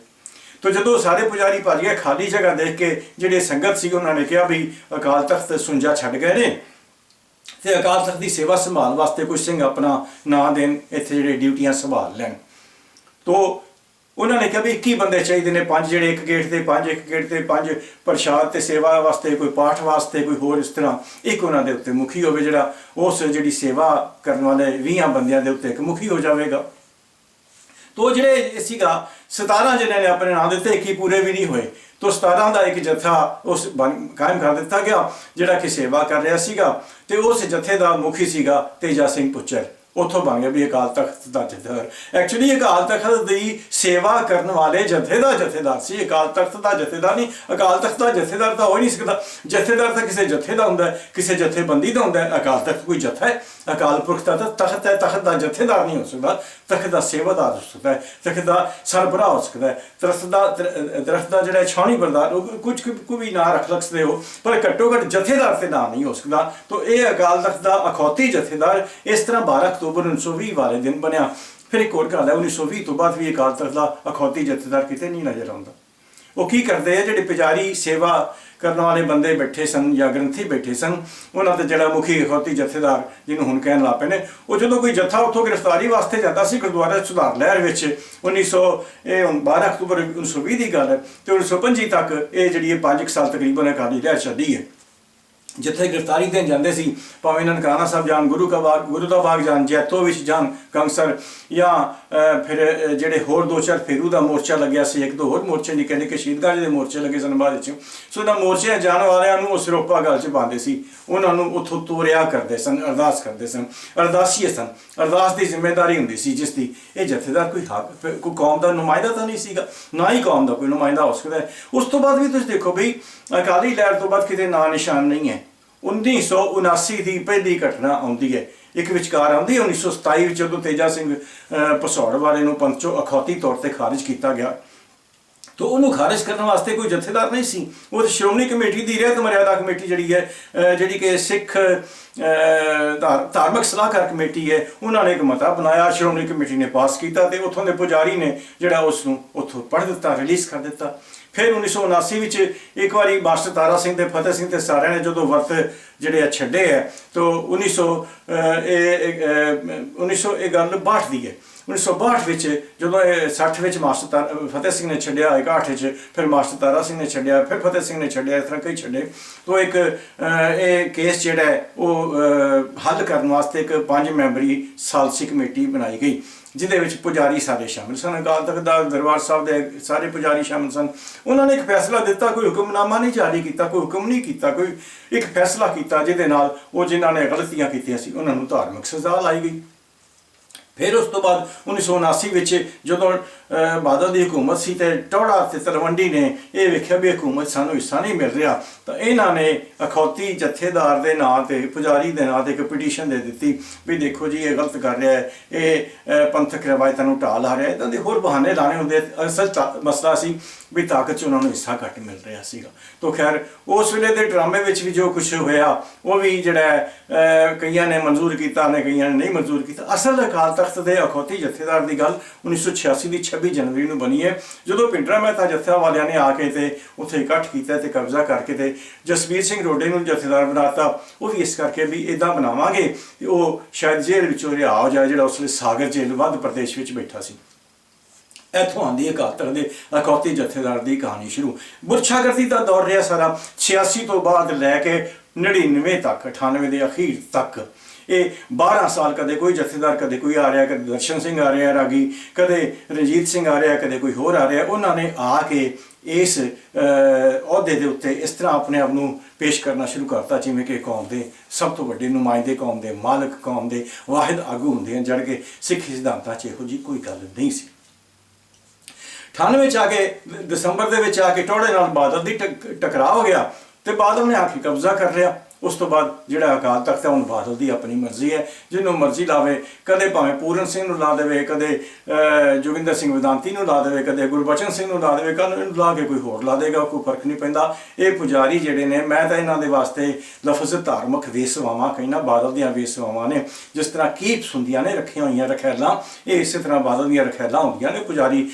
ਤੋ ਜਦੋਂ ਸਾਰੇ ਪੁਜਾਰੀ ਭੱਜ ਗਏ, ਖਾਲੀ ਜਗ੍ਹਾ ਦੇਖ ਕੇ ਜਿਹੜੇ ਸੰਗਤ ਸੀ ਉਹਨਾਂ ਨੇ ਕਿਹਾ ਵੀ ਅਕਾਲ ਤਖਤ ਸੁੰਜਾ ਛੱਡ ਗਏ ਨੇ। ਤੇ ਅਕਾਲ ਤਖਤ ਦੀ ਸੇਵਾ ਸੰਭਾਲ ਵਾਸਤੇ ਕੋਈ ਸਿੰਘ ਆਪਣਾ ਨਾਂ ਦੇਣ, ਇੱਥੇ ਜਿਹੜੇ ਡਿਊਟੀਆਂ ਸੰਭਾਲ ਲੈਣ। ਤੋ ਉਹਨਾਂ ਨੇ ਕਿਹਾ ਵੀ 21 ਬੰਦੇ ਚਾਹੀਦੇ ਨੇ, ਪੰਜ ਜਿਹੜੇ ਇੱਕ ਗੇਟ ਤੇ, ਪੰਜ ਇੱਕ ਗੇਟ ਤੇ, ਪੰਜ ਪ੍ਰਸ਼ਾਦ ਤੇ ਸੇਵਾ ਵਾਸਤੇ, ਕੋਈ ਪਾਠ ਵਾਸਤੇ, ਕੋਈ ਹੋਰ ਇਸ ਤਰ੍ਹਾਂ, ਇੱਕ ਉਹਨਾਂ ਦੇ ਉੱਤੇ ਮੁਖੀ ਹੋਵੇ ਜਿਹੜਾ, ਉਸ ਜਿਹੜੀ ਸੇਵਾ ਕਰਨ ਵਾਲੇ 20 ਬੰਦਿਆਂ ਦੇ ਉੱਤੇ ਇੱਕ ਮੁਖੀ ਹੋ ਜਾਵੇਗਾ। ਤੋ ਜਿਹੜੇ ਸੀਗਾ 17 ਜਿਹਨਾਂ ਨੇ ਆਪਣੇ ਨਾਂ ਦਿੱਤੇ 21 ਪੂਰੇ ਵੀ ਨਹੀਂ ਹੋਏ। ਤੋ 17 ਦਾ ਇੱਕ ਜਥਾ ਉਸ ਬਣ- ਕਾਇਮ ਕਰ ਦਿੱਤਾ ਗਿਆ, ਜਿਹੜਾ ਕਿ ਸੇਵਾ ਕਰ ਰਿਹਾ ਸੀਗਾ, ਤੇ ਉਸ ਜਥੇ ਦਾ ਮੁਖੀ ਸੀਗਾ ਤੇਜਾ ਸਿੰਘ ਪੁੱਚਰ। ਉੱਥੋਂ ਬਣ ਗਿਆ ਵੀ ਅਕਾਲ ਤਖਤ ਦਾ ਜਥੇਦਾਰ। ਐਕਚੁਅਲੀ ਅਕਾਲ ਤਖਤ ਦੀ ਸੇਵਾ ਕਰਨ ਵਾਲੇ ਜਥੇ ਦਾ ਜਥੇਦਾਰ ਸੀ। ਅਕਾਲ ਤਖਤ ਦਾ ਜਥੇਦਾਰ ਨਹੀਂ ਅਕਾਲ ਤਖਤ ਦਾ ਜਥੇਦਾਰ ਤਾਂ ਹੋ ਹੀ ਨਹੀਂ ਸਕਦਾ। ਜਥੇਦਾਰ ਤਾਂ ਕਿਸੇ ਜਥੇ ਦਾ ਹੁੰਦਾ ਕਿਸੇ ਜਥੇਬੰਦੀ ਦਾ ਹੁੰਦਾ ਅਕਾਲ ਤਖਤ ਕੋਈ ਜਥਾ ਹੈ ਅਕਾਲ ਪੁਰਖ ਦਾ ਤਾਂ ਤਖਤ ਹੈ, ਤਖਤ ਦਾ ਜਥੇਦਾਰ ਨਹੀਂ ਹੋ ਸਕਦਾ। ਤਖਤ ਦਾ ਸੇਵਾਦਾਰ ਹੋ ਸਕਦਾ ਹੈ, ਤਖਤ ਦਾ ਸਰਬਰਾਹ ਹੋ ਸਕਦਾ ਹੈ। ਦਰਖਤ ਦਾ ਦਰਖਤ ਦਾ ਜਿਹੜਾ ਛਾਉਣੀ ਬਰਦਾਰ, ਉਹ ਕੁਝ ਕੁ ਵੀ ਨਾ ਰੱਖ ਸਕਦੇ ਹੋ ਪਰ ਘੱਟੋ ਘੱਟ ਜਥੇਦਾਰ ਤੇ ਨਾਂ ਨਹੀਂ ਹੋ ਸਕਦਾ। ਤਾਂ ਇਹ ਅਕਾਲ ਤਖਤ ਦਾ ਅਖੌਤੀ ਜਥੇਦਾਰ ਇਸ ਤਰ੍ਹਾਂ 12 ਅਕਤੂਬਰ 1920 ਵਾਲੇ ਦਿਨ ਬਣਿਆ। ਫਿਰ ਇੱਕ ਹੋਰ ਗੱਲ ਹੈ 1920 ਤੋਂ ਬਾਅਦ ਵੀ ਅਕਾਲ ਤਖਤ ਦਾ ਅਖੌਤੀ ਜਥੇਦਾਰ ਕਿਤੇ ਨਹੀਂ ਨਜ਼ਰ ਆਉਂਦਾ। ਉਹ ਕੀ ਕਰਦੇ ਆ, ਜਿਹੜੇ ਪਿਜ਼ਾਰੀ ਸੇਵਾ ਕਰਨ ਵਾਲੇ ਬੰਦੇ ਬੈਠੇ ਸਨ ਜਾਂ ਗ੍ਰੰਥੀ ਬੈਠੇ ਸਨ, ਉਹਨਾਂ ਤੇ ਜਿਹੜਾ ਮੁਖੀ ਅਖੌਤੀ ਜਥੇਦਾਰ ਜਿਹਨੂੰ ਹੁਣ ਕਹਿਣ ਲੱਗ ਪਏ ਨੇ, ਉਹ ਜਦੋਂ ਕੋਈ ਜਥਾ ਉੱਥੋਂ ਗ੍ਰਿਫਤਾਰੀ ਵਾਸਤੇ ਜਾਂਦਾ ਸੀ ਗੁਰਦੁਆਰਾ ਸੁਧਾਰ ਲਹਿਰ ਵਿੱਚ 1900 ਇਹ ਹੁਣ 12 ਅਕਤੂਬਰ 1920 ਦੀ ਗੱਲ ਹੈ, ਤੇ 1925 ਤੱਕ ਇਹ ਜਿਹੜੀ ਇਹ 5 ਸਾਲ ਤਕਰੀਬਨ ਅਕਾਲੀ ਲਹਿਰ ਚੱਲੀ ਹੈ। ਜਿੱਥੇ ਗ੍ਰਿਫਤਾਰੀ ਦੇਣ ਜਾਂਦੇ ਸੀ, ਭਾਵੇਂ ਨਨਕਾਣਾ ਸਾਹਿਬ ਜਾਣ, ਗੁਰੂ ਕਾ ਬਾਗ, ਗੁਰੂ ਦਾ ਬਾਗ ਜਾਣ, ਜੈਤੋ ਵਿੱਚ ਜਾਣ ਕੰਗਸਰ ਜਾਂ ਫਿਰ ਜਿਹੜੇ ਹੋਰ ਦੋ ਚਾਰ ਫੇਰੂ ਦਾ ਮੋਰਚਾ ਲੱਗਿਆ ਸੀ, ਇੱਕ ਦੋ ਹੋਰ ਮੋਰਚੇ ਨਿੱਕੇ ਨਿੱਕੇ ਸ਼ਹੀਦਗਾਹ ਦੇ ਮੋਰਚੇ ਲੱਗੇ ਸਨ ਬਾਅਦ ਵਿੱਚ। ਸੋ ਇਹਨਾਂ ਮੋਰਚੇ ਜਾਣ ਵਾਲਿਆਂ ਨੂੰ ਉਹ ਸਿਰੋਪਾ ਗੱਲ ਚ ਪਾਉਂਦੇ ਸੀ। ਉਹਨਾਂ ਨੂੰ ਉੱਥੋਂ ਤੋਰਿਆ ਕਰਦੇ ਸਨ, ਅਰਦਾਸ ਕਰਦੇ ਸਨ। ਅਰਦਾਸੀਏ ਸਨ। ਅਰਦਾਸ ਦੀ ਜ਼ਿੰਮੇਵਾਰੀ ਹੁੰਦੀ ਸੀ ਜਿਸ ਦੀ। ਇਹ ਜਥੇਦਾਰ ਕੋਈ ਹੱਕ ਕੋਈ ਕੌਮ ਦਾ ਨੁਮਾਇੰਦਾ ਤਾਂ ਨਹੀਂ ਸੀਗਾ। ਨਾ ਹੀ ਕੌਮ ਦਾ ਕੋਈ ਨੁਮਾਇੰਦਾ ਹੋ ਸਕਦਾ ਉਸ ਤੋਂ ਬਾਅਦ ਵੀ ਤੁਸੀਂ ਦੇਖੋ ਵੀ ਅਕਾਲੀ ਲਹਿਰ ਤੋਂ ਬਾਅਦ ਕਿਤੇ ਨਾਂ ਨਿਸ਼ਾਨ ਨਹੀਂ ਹੈ। 1979 ਦੀ ਪਹਿਲੀ ਘਟਨਾ ਆਉਂਦੀ ਹੈ। ਇੱਕ ਵਿਚਕਾਰ ਆਉਂਦੀ ਹੈ। 1927 ਵਿੱਚ ਜਦੋਂ ਤੇਜਾ ਸਿੰਘ ਪਸੌੜ ਵਾਲੇ ਨੂੰ ਪੰਚੋ ਅਖੌਤੀ ਤੌਰ ਤੇ ਖਾਰਜ ਕੀਤਾ ਗਿਆ। ਤੋ ਉਹਨੂੰ ਖਾਰਿਜ ਕਰਨ ਵਾਸਤੇ ਕੋਈ ਜਥੇਦਾਰ ਨਹੀਂ ਸੀ। ਉਹ ਸ਼੍ਰੋਮਣੀ ਕਮੇਟੀ ਦੀ ਰਹਿਤ ਮਰਿਆਦਾ ਕਮੇਟੀ ਜਿਹੜੀ ਹੈ ਜਿਹੜੀ ਕਿ ਸਿੱਖ ਅਹ, ਧਾਰ- ਧਾਰਮਿਕ ਸਲਾਹਕਾਰ ਕਮੇਟੀ ਹੈ ਉਹਨਾਂ ਨੇ ਇੱਕ ਮਤਾ ਬਣਾਇਆ। ਸ਼੍ਰੋਮਣੀ ਕਮੇਟੀ ਨੇ ਪਾਸ ਕੀਤਾ ਤੇ ਉੱਥੋਂ ਦੇ ਪੁਜਾਰੀ ਨੇ ਜਿਹੜਾ ਉਸ ਨੂੰ ਉੱਥੋਂ ਪੜ੍ਹ ਦਿੱਤਾ ਰਿਲੀਜ਼ ਕਰ ਦਿੱਤਾ। ਫਿਰ 1979 ਵਿੱਚ ਇੱਕ ਵਾਰੀ ਮਾਸਟਰ ਤਾਰਾ ਸਿੰਘ ਤੇ ਫਤਿਹ ਸਿੰਘ ਤੇ ਸਾਰਿਆਂ ਨੇ ਜਦੋਂ ਵਰਤ ਜਿਹੜੇ ਆ ਛੱਡੇ ਹੈ ਤੋ 1900 ਅਹ, ਇਹ ਇਹ, ਅਹ, 1900 ਇਹ ਗੱਲ 62 ਦੀ ਹੈ। 1962 ਵਿੱਚ ਜਦੋਂ ਇਹ 60 ਵਿੱਚ ਮਾਸਟਰ ਤਾਰਾ- ਫਤਿਹ ਸਿੰਘ ਨੇ ਛੱਡਿਆ 61 ਵਿੱਚ ਫਿਰ ਮਾਸਟਰ ਤਾਰਾ ਸਿੰਘ ਨੇ ਛੱਡਿਆ ਫਿਰ ਫਤਿਹ ਸਿੰਘ ਨੇ ਛੱਡਿਆ ਇਸ ਤਰ੍ਹਾਂ ਕਈ ਛੱਡੇ। ਤੋ ਇੱਕ ਇਹ ਕੇਸ ਜਿਹੜਾ ਹੈ ਉਹ ਹੱਲ ਕਰਨ ਵਾਸਤੇ ਇੱਕ ਪੰਜ ਮੈਂਬਰੀ ਸਾਲਸੀ ਕਮੇਟੀ ਬਣਾਈ ਗਈ। ਜਿਹਦੇ ਵਿੱਚ ਪੁਜਾਰੀ ਸਾਰੇ ਸ਼ਾਮਿਲ ਸਨ। ਅਕਾਲ ਤਖਤ ਦਾ ਦਰਬਾਰ ਸਾਹਿਬ ਦੇ ਸਾਰੇ ਪੁਜਾਰੀ ਸ਼ਾਮਿਲ ਸਨ। ਉਹਨਾਂ ਨੇ ਇੱਕ ਫੈਸਲਾ ਦਿੱਤਾ, ਕੋਈ ਹੁਕਮਨਾਮਾ ਨਹੀਂ ਜਾਰੀ ਕੀਤਾ, ਕੋਈ ਹੁਕਮ ਨਹੀਂ ਕੀਤਾ, ਕੋਈ ਇੱਕ ਫੈਸਲਾ ਕੀਤਾ ਜਿਹਦੇ ਨਾਲ ਉਹ ਜਿਨ੍ਹਾਂ ਨੇ ਗਲਤੀਆਂ ਕੀਤੀਆਂ ਸੀ, ਉਹਨਾਂ ਨੂੰ ਧਾਰਮਿਕ ਸਜ਼ਾ ਲਾਈ ਗਈ। ਫਿਰ ਉਸ ਤੋਂ ਬਾਅਦ 1979 ਵਿੱਚ ਜਦੋਂ ਬਾਦਲ ਦੀ ਹਕੂਮਤ ਸੀ ਤੇ ਟੌੜਾ ਤੇ ਤਲਵੰਡੀ ਨੇ ਇਹ ਵੇਖਿਆ ਵੀ ਹਕੂਮਤ ਸਾਨੂੰ ਹਿੱਸਾ ਨਹੀਂ ਮਿਲ ਰਿਹਾ, ਤਾਂ ਇਹਨਾਂ ਨੇ ਅਖੌਤੀ ਜਥੇਦਾਰ ਦੇ ਨਾਂ ਤੇ, ਪੁਜਾਰੀ ਦੇ ਨਾਂ ਤੇ ਇੱਕ ਪਟੀਸ਼ਨ ਦੇ ਦਿੱਤੀ ਵੀ ਦੇਖੋ ਜੀ, ਇਹ ਗਲਤ ਕਰ ਰਿਹਾ ਹੈ, ਇਹ ਪੰਥਕ ਰਵਾਇਤਾਂ ਨੂੰ ਢਾਹ ਲਾ ਰਿਹਾ ਹੈ। ਇਦਾਂ ਦੇ ਹੋਰ ਬਹਾਨੇ ਲਾਣੇ ਹੁੰਦੇ, ਅਸਲ ਤਾਂ ਮਸਲਾ ਸੀ ਵੀ ਤਾਕਤ ਚ ਉਹਨਾਂ ਨੂੰ ਹਿੱਸਾ ਘੱਟ ਮਿਲ ਰਿਹਾ ਸੀਗਾ। ਤੋਂ ਖੈਰ, ਉਸ ਵੇਲੇ ਦੇ ਡਰਾਮੇ ਵਿੱਚ ਵੀ ਜੋ ਕੁਝ ਹੋਇਆ, ਉਹ ਵੀ ਜਿਹੜਾ ਕਈਆਂ ਨੇ ਮਨਜ਼ੂਰ ਕੀਤਾ ਨੇ, ਕਈਆਂ ਨੇ ਨਹੀਂ ਮਨਜ਼ੂਰ ਕੀਤਾ। ਅਸਲ ਅਕਾਲ ਤਖਤ ਦੇ ਅਖੌਤੀ ਜਥੇਦਾਰ ਦੀ ਗੱਲ 1986 ਦੀ 26 ਜਨਵਰੀ ਨੂੰ ਬਣੀ ਹੈ। ਜਦੋਂ ਪਿੰਡਰਾ ਮਹਿਤਾ ਜਥਾ ਵਾਲਿਆਂ ਨੇ ਆ ਕੇ ਤੇ ਉੱਥੇ ਇਕੱਠ ਕੀਤਾ ਤੇ ਕਬਜ਼ਾ ਕਰਕੇ ਤੇ ਜਸਵੀਰ ਸਿੰਘ ਰੋਡੇ ਨੂੰ ਜਥੇਦਾਰ ਬਣਾਤਾ, ਉਹ ਵੀ ਇਸ ਕਰਕੇ ਵੀ ਇਦਾਂ ਬਣਾਵਾਂਗੇ ਕਿ ਉਹ ਸ਼ਾਇਦ ਜੇਲ੍ਹ ਵਿੱਚੋਂ ਰਿਹਾ ਹੋ ਜਾਏ, ਜਿਹੜਾ ਉਸ ਵੇਲੇ ਸਾਗਰ ਜੇਲ੍ਹ ਵੱਧ ਪ੍ਰਦੇਸ਼ ਵਿੱਚ ਬੈਠਾ ਸੀ। ਇੱਥੋਂ ਆਂਦੀ ਹੈ ਕਾਤਰ ਦੇ ਅਖੌਤੀ ਜਥੇਦਾਰ ਦੀ ਕਹਾਣੀ ਸ਼ੁਰੂ। ਬੁਰਛਾਗਰਦੀ ਦਾ ਦੌਰ ਰਿਹਾ ਸਾਰਾ। 86 ਤੋਂ ਬਾਅਦ ਲੈ ਕੇ 99 ਤੱਕ 98 ਦੇ ਅਖੀਰ ਤੱਕ। ਇਹ 12 ਸਾਲ ਕਦੇ ਕੋਈ ਜਥੇਦਾਰ, ਕਦੇ ਕੋਈ ਆ ਰਿਹਾ, ਕਦੇ ਦਰਸ਼ਨ ਸਿੰਘ ਆ ਰਿਹਾ ਰਾਗੀ, ਕਦੇ ਰਣਜੀਤ ਸਿੰਘ ਆ ਰਿਹਾ, ਕਦੇ ਕੋਈ ਹੋਰ ਆ ਰਿਹਾ। ਉਹਨਾਂ ਨੇ ਆ ਕੇ ਇਸ ਅਹੁਦੇ ਦੇ ਉੱਤੇ ਇਸ ਤਰ੍ਹਾਂ ਆਪਣੇ ਆਪ ਨੂੰ ਪੇਸ਼ ਕਰਨਾ ਸ਼ੁਰੂ ਕਰਤਾ, ਜਿਵੇਂ ਕਿ ਕੌਮ ਦੇ ਸਭ ਤੋਂ ਵੱਡੇ ਨੁਮਾਇੰਦੇ, ਕੌਮ ਦੇ ਮਾਲਕ, ਕੌਮ ਦੇ ਵਾਹਿਦ ਆਗੂ ਹੁੰਦੇ ਹਨ ਜੜ ਕੇ ਸਿੱਖ ਸਿਧਾਂਤਾਂ 'ਚ ਇਹੋ ਜੀ ਕੋਈ ਗੱਲ ਨਹੀਂ ਸੀ। 98 ਵਿੱਚ ਆ ਕੇ, ਦਸੰਬਰ ਦੇ ਵਿੱਚ ਆ ਕੇ ਟੋੜੇ ਨਾਲ ਬਾਦਲ ਦੀ ਟਕ- ਟਕਰਾਅ ਹੋ ਗਿਆ ਤੇ ਬਾਦਲ ਨੇ ਆ ਕੇ ਕਬਜ਼ਾ ਕਰ ਲਿਆ। ਉਸ ਤੋਂ ਬਾਅਦ ਜਿਹੜਾ ਅਕਾਲ ਤਖਤ ਹੈ ਹੁਣ ਬਾਦਲ ਦੀ ਆਪਣੀ ਮਰਜ਼ੀ ਹੈ। ਜਿਹਨੂੰ ਮਰਜ਼ੀ ਲਾਵੇ, ਕਦੇ ਭਾਵੇਂ ਪੂਰਨ ਸਿੰਘ ਨੂੰ ਲਾ ਦੇਵੇ, ਕਦੇ ਜੋਗਿੰਦਰ ਸਿੰਘ ਵਿਦਾਂਤੀ ਨੂੰ ਲਾ ਦੇਵੇ, ਕਦੇ ਗੁਰਬਚਨ ਸਿੰਘ ਨੂੰ ਲਾ ਦੇਵੇ ਕੱਲ ਇਹਨੂੰ ਲਾ ਕੇ ਕੋਈ ਹੋਰ ਲਾ ਦੇਗਾ, ਕੋਈ ਫ਼ਰਕ ਨਹੀਂ ਪੈਂਦਾ। ਇਹ ਪੁਜਾਰੀ ਜਿਹੜੇ ਨੇ, ਮੈਂ ਤਾਂ ਇਹਨਾਂ ਦੇ ਵਾਸਤੇ ਲਫ਼ਜ਼ ਧਾਰਮਿਕ ਵੇਸਵਾਵਾਂ ਕਹਿੰਦਾ, ਬਾਦਲ ਦੀਆਂ ਵੇਸਵਾਵਾਂ ਨੇ। ਜਿਸ ਤਰ੍ਹਾਂ ਕੀਪਸ ਹੁੰਦੀਆਂ ਨੇ, ਰੱਖੀਆਂ ਹੋਈਆਂ ਰਖੈਲਾਂ, ਇਹ ਇਸੇ ਤਰ੍ਹਾਂ ਬਾਦਲ ਦੀਆਂ ਰਖੈਲਾਂ ਹੁੰਦੀਆਂ ਨੇ ਪੁਜਾਰੀ।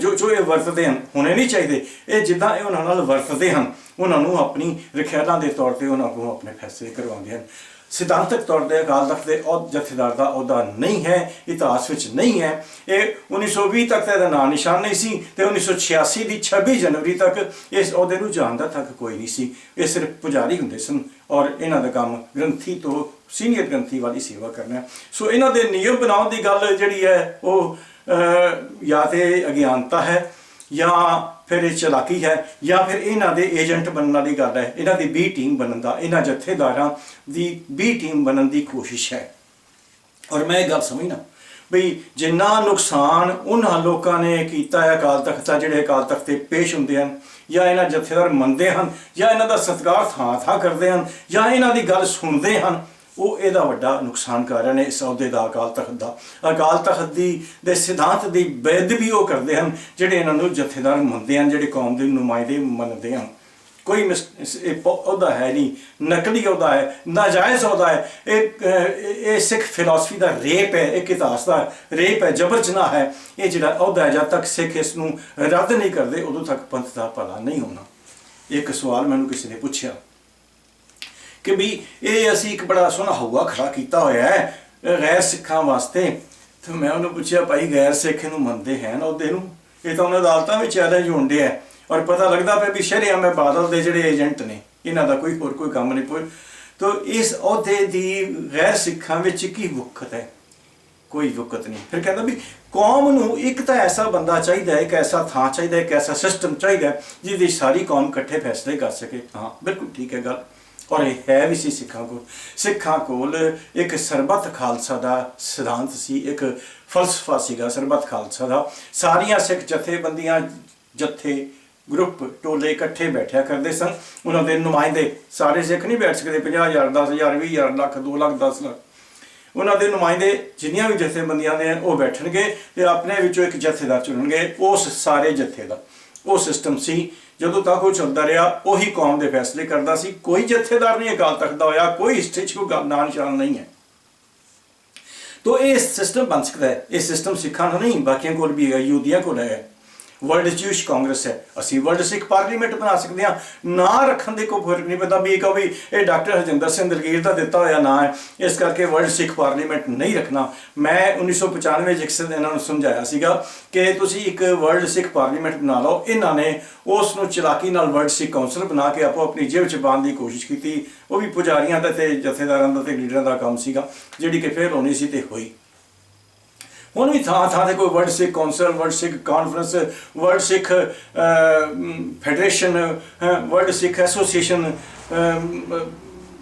ਜੋ ਜੋ ਇਹ ਵਰਤਦੇ ਹਨ, ਹੋਣੇ ਨਹੀਂ ਚਾਹੀਦੇ। ਇਹ ਜਿੱਦਾਂ ਇਹ ਉਹਨਾਂ ਨਾਲ ਵਰਤਦੇ ਹਨ ਉਹਨਾਂ ਨੂੰ ਆਪਣੀ ਰਖਿਆਲਾਂ ਦੇ ਤੌਰ ਤੇ ਉਹਨਾਂ ਕੋਲ ਆਪਣੇ ਫੈਸਲੇ ਕਰਵਾਉਂਦੇ ਹਨ। ਸਿਧਾਂਤਕ ਤੌਰ ਤੇ ਅਕਾਲ ਤਖਤ ਦੇ ਅਹੁਦ ਜਥੇਦਾਰ ਦਾ ਅਹੁਦਾ ਨਹੀਂ ਹੈ ਇਤਿਹਾਸ ਵਿੱਚ ਨਹੀਂ ਹੈ। ਇਹ 1920 ਤੱਕ ਤਾਂ ਇਹਦਾ ਨਾਂ ਨਿਸ਼ਾਨ ਨਹੀਂ ਸੀ ਤੇ 1986 ਦੀ 26 ਜਨਵਰੀ ਤੱਕ ਇਸ ਅਹੁਦੇ ਨੂੰ ਜਾਣਦਾ ਤੱਕ ਕੋਈ ਨਹੀਂ ਸੀ। ਇਹ ਸਿਰਫ ਪੁਜਾਰੀ ਹੁੰਦੇ ਸਨ ਔਰ ਇਹਨਾਂ ਦਾ ਕੰਮ ਗ੍ਰੰਥੀ ਤੋਂ ਸੀਨੀਅਰ ਗ੍ਰੰਥੀ ਵਾਲੀ ਸੇਵਾ ਕਰਨਾ ਸੋ ਇਹਨਾਂ ਦੇ ਨਿਯਮ ਬਣਾਉਣ ਦੀ ਗੱਲ ਜਿਹੜੀ ਹੈ ਉਹ ਅਹ, ਜਾਂ ਤੇ ਅਗਿਆਨਤਾ ਹੈ। ਜਾਂ ਫਿਰ ਇਹ ਚਲਾਕੀ ਹੈ, ਜਾਂ ਫਿਰ ਇਹਨਾਂ ਦੇ ਏਜੰਟ ਬਣਨ ਵਾਲੀ ਗੱਲ ਹੈ, ਇਹਨਾਂ ਦੀ ਬੀ ਟੀਮ ਬਣਨ ਦਾ, ਇਹਨਾਂ ਜਥੇਦਾਰਾਂ ਦੀ ਬੀ ਟੀਮ ਬਣਨ ਦੀ ਕੋਸ਼ਿਸ਼ ਹੈ। ਔਰ ਮੈਂ ਇਹ ਗੱਲ ਸਮਝਣਾ ਵੀ ਜਿੰਨਾ ਨੁਕਸਾਨ ਉਹਨਾਂ ਲੋਕਾਂ ਨੇ ਕੀਤਾ ਹੈ, ਅਕਾਲ ਤਖਤ ਦਾ ਜਿਹੜੇ ਅਕਾਲ ਤਖਤ ਤੇ ਪੇਸ਼ ਹੁੰਦੇ ਹਨ, ਜਾਂ ਇਹਨਾਂ ਜਥੇਦਾਰ ਮੰਨਦੇ ਹਨ, ਜਾਂ ਇਹਨਾਂ ਦਾ ਸਤਿਕਾਰ ਥਾਂ ਥਾਂ ਕਰਦੇ ਹਨ, ਜਾਂ ਇਹਨਾਂ ਦੀ ਗੱਲ ਸੁਣਦੇ ਹਨ ਉਹ ਇਹਦਾ ਵੱਡਾ ਨੁਕਸਾਨ ਕਰ ਰਹੇ ਨੇ ਇਸ ਅਹੁਦੇ ਦਾ ਅਕਾਲ ਤਖਤ ਦਾ। ਅਕਾਲ ਤਖਤ ਦੀ ਦੇ ਸਿਧਾਂਤ ਦੀ ਬੇਅਦਬੀ ਉਹ ਕਰਦੇ ਹਨ, ਜਿਹੜੇ ਇਹਨਾਂ ਨੂੰ ਜਥੇਦਾਰ ਮੰਨਦੇ ਹਨ, ਜਿਹੜੇ ਕੌਮ ਦੇ ਨੁਮਾਇੰਦੇ ਮੰਨਦੇ ਹਨ। ਕੋਈ ਮਿਸ- ਇਹ ਪ- ਉਹਦਾ ਹੈ ਨਹੀਂ, ਨਕਲੀ ਉਹਦਾ ਹੈ, ਨਾਜਾਇਜ਼ ਉਹਦਾ ਹੈ। ਇਹ ਇਹ ਸਿੱਖ ਫਿਲਾਸਫੀ ਦਾ ਰੇਪ ਹੈ, ਇੱਕ ਇਤਿਹਾਸ ਦਾ ਰੇਪ ਹੈ ਜਬਰ ਜਨਾਹ ਹੈ। ਇਹ ਜਿਹੜਾ ਉਹਦਾ ਹੈ, ਜਦ ਤੱਕ ਸਿੱਖ ਇਸ ਨੂੰ ਰੱਦ ਨਹੀਂ ਕਰਦੇ, ਉਦੋਂ ਤੱਕ ਪੰਥ ਦਾ ਭਲਾ ਨਹੀਂ ਹੋਣਾ। ਇੱਕ ਸਵਾਲ ਮੈਨੂੰ ਕਿਸੇ ਨੇ ਪੁੱਛਿਆ। ਕਿ ਵੀ ਇਹ ਅਸੀਂ ਇੱਕ ਬੜਾ ਸੋਹਣਾ ਹਵਾ ਖੜਾ ਕੀਤਾ ਹੋਇਆ ਹੈ ਗੈਰ ਸਿੱਖਾਂ ਵਾਸਤੇ। ਤੇ ਮੈਂ ਉਹਨੂੰ ਪੁੱਛਿਆ, ਭਾਈ, ਗੈਰ ਸਿੱਖ ਨੂੰ ਮੰਨਦੇ ਹਨ ਉਹਦੇ ਨੂੰ? ਇਹ ਤਾਂ ਉਹਨਾਂ ਅਦਾਲਤਾਂ ਵਿੱਚ ਚੈਲੰਜ ਹੁੰਦੇ ਆ ਔਰ ਪਤਾ ਲੱਗਦਾ ਪਿਆ ਵੀ ਸ਼ਰਿਆ ਮੈਂ ਬਾਦਲ ਦੇ ਜਿਹੜੇ ਏਜੰਟ ਨੇ, ਇਹਨਾਂ ਦਾ ਕੋਈ ਹੋਰ ਕੋਈ ਕੰਮ ਨਹੀਂ ਪੁੱਛ ਤੋ ਇਸ ਅਹੁਦੇ ਦੀ ਗੈਰ ਸਿੱਖਾਂ ਵਿੱਚ ਕੀ ਵਕਤ ਹੈ? ਕੋਈ ਵਕਤ ਨਹੀਂ। ਫਿਰ ਕਹਿੰਦਾ ਵੀ ਕੌਮ ਨੂੰ ਇੱਕ ਤਾਂ ਐਸਾ ਬੰਦਾ ਚਾਹੀਦਾ ਹੈ, ਇੱਕ ਐਸਾ ਥਾਂ ਚਾਹੀਦਾ ਹੈ, ਇੱਕ ਐਸਾ ਸਿਸਟਮ ਚਾਹੀਦਾ ਜਿਹਦੇ ਸਾਰੀ ਕੌਮ ਇਕੱਠੇ ਫੈਸਲੇ ਕਰ ਸਕੇ। ਹਾਂ, ਬਿਲਕੁਲ ਠੀਕ ਹੈ ਗੱਲ। ਔਰ ਇਹ ਹੈ ਵੀ ਸੀ ਸਿੱਖਾਂ ਕੋਲ। ਸਿੱਖਾਂ ਕੋਲ ਇੱਕ ਸਰਬੱਤ ਖਾਲਸਾ ਦਾ ਸਿਧਾਂਤ ਸੀ, ਇੱਕ ਫਲਸਫਾ ਸੀਗਾ ਸਰਬੱਤ ਖਾਲਸਾ ਦਾ। ਸਾਰੀਆਂ ਸਿੱਖ ਜਥੇਬੰਦੀਆਂ, ਜਥੇ ਗਰੁੱਪ, ਟੋਲੇ ਇਕੱਠੇ ਬੈਠਿਆ ਕਰਦੇ ਸਨ। ਉਹਨਾਂ ਦੇ ਨੁਮਾਇੰਦੇ ਸਾਰੇ ਸਿੱਖ ਨਹੀਂ ਬੈਠ ਸਕਦੇ 50000 10000 20000 ਲੱਖ 2 ਲੱਖ 10 ਲੱਖ। ਉਹਨਾਂ ਦੇ ਨੁਮਾਇੰਦੇ ਜਿੰਨੀਆਂ ਵੀ ਜਥੇਬੰਦੀਆਂ ਨੇ ਉਹ ਬੈਠਣਗੇ ਤੇ ਆਪਣੇ ਵਿੱਚੋਂ ਇੱਕ ਜਥੇਦਾਰ ਚੁਣਨਗੇ, ਉਸ ਸਾਰੇ ਜਥੇ ਦਾ। ਉਹ ਸਿਸਟਮ ਸੀ ਜਦੋਂ ਤੱਕ ਉਹ ਚੱਲਦਾ ਰਿਹਾ, ਉਹੀ ਕੌਮ ਦੇ ਫੈਸਲੇ ਕਰਦਾ ਸੀ। ਕੋਈ ਜਥੇਦਾਰ ਨਹੀਂ ਅਕਾਲ ਤਖਤ ਦਾ ਹੋਇਆ, ਕੋਈ ਹਿਸਟਰੀ 'ਚ ਕੋਈ ਗੱਲ- ਨਾਂ ਨਿਸ਼ਾਨ ਨਹੀਂ ਹੈ। ਤੋ ਇਹ ਸਿਸਟਮ ਬਣ ਸਕਦਾ ਹੈ। ਇਹ ਸਿਸਟਮ ਸਿੱਖਾਂ ਦਾ ਨਹੀਂ, ਬਾਕੀਆਂ ਕੋਲ ਵੀ ਹੈ, ਯਹੂਦੀਆਂ ਕੋਲ ਹੈ। ਵਰਲਡ ਜੂਸ਼ ਕਾਂਗਰਸ ਹੈ। ਅਸੀਂ ਵਰਲਡ ਸਿੱਖ ਪਾਰਲੀਮੈਂਟ ਬਣਾ ਸਕਦੇ ਹਾਂ। ਨਾਂ ਰੱਖਣ ਦੇ ਕੋਈ ਫ਼ਰਕ ਨਹੀਂ ਪੈਂਦਾ। ਵੀ ਇਹ ਕਹੋ ਵੀ ਇਹ ਡਾਕਟਰ ਹਰਜਿੰਦਰ ਸਿੰਘ ਦਲਗੀਰ ਦਾ ਦਿੱਤਾ ਹੋਇਆ ਨਾਂ ਹੈ। ਇਸ ਕਰਕੇ ਵਰਲਡ ਸਿੱਖ ਪਾਰਲੀਮੈਂਟ ਨਹੀਂ ਰੱਖਣਾ। ਮੈਂ 1995 ਵਿੱਚ ਇੱਕ ਸ- ਇਹਨਾਂ ਨੂੰ ਸਮਝਾਇਆ ਸੀਗਾ ਕਿ ਤੁਸੀਂ ਇੱਕ ਵਰਲਡ ਸਿੱਖ ਪਾਰਲੀਮੈਂਟ ਬਣਾ ਲਓ। ਇਹਨਾਂ ਨੇ ਉਸ ਨੂੰ ਚਲਾਕੀ ਨਾਲ ਵਰਲਡ ਸਿੱਖ ਕਾਉਂਸਲ ਬਣਾ ਕੇ ਆਪੋ ਆਪਣੀ ਜੇਬ 'ਚ ਪਾਉਣ ਦੀ ਕੋਸ਼ਿਸ਼ ਕੀਤੀ। ਉਹ ਵੀ ਪੁਜਾਰੀਆਂ ਦਾ ਤੇ ਜਥੇਦਾਰਾਂ ਦਾ ਤੇ ਲੀਡਰਾਂ ਦਾ ਕੰਮ ਸੀਗਾ। ਜਿਹੜੀ ਕਿ ਫੇਲ ਹੋਣੀ ਸੀ ਤੇ ਹੋਈ। ਹੁਣ ਵੀ ਥਾਂ ਥਾਂ ਤੇ ਕੋਈ world Sikh council, world Sikh conference, world Sikh federation world Sikh association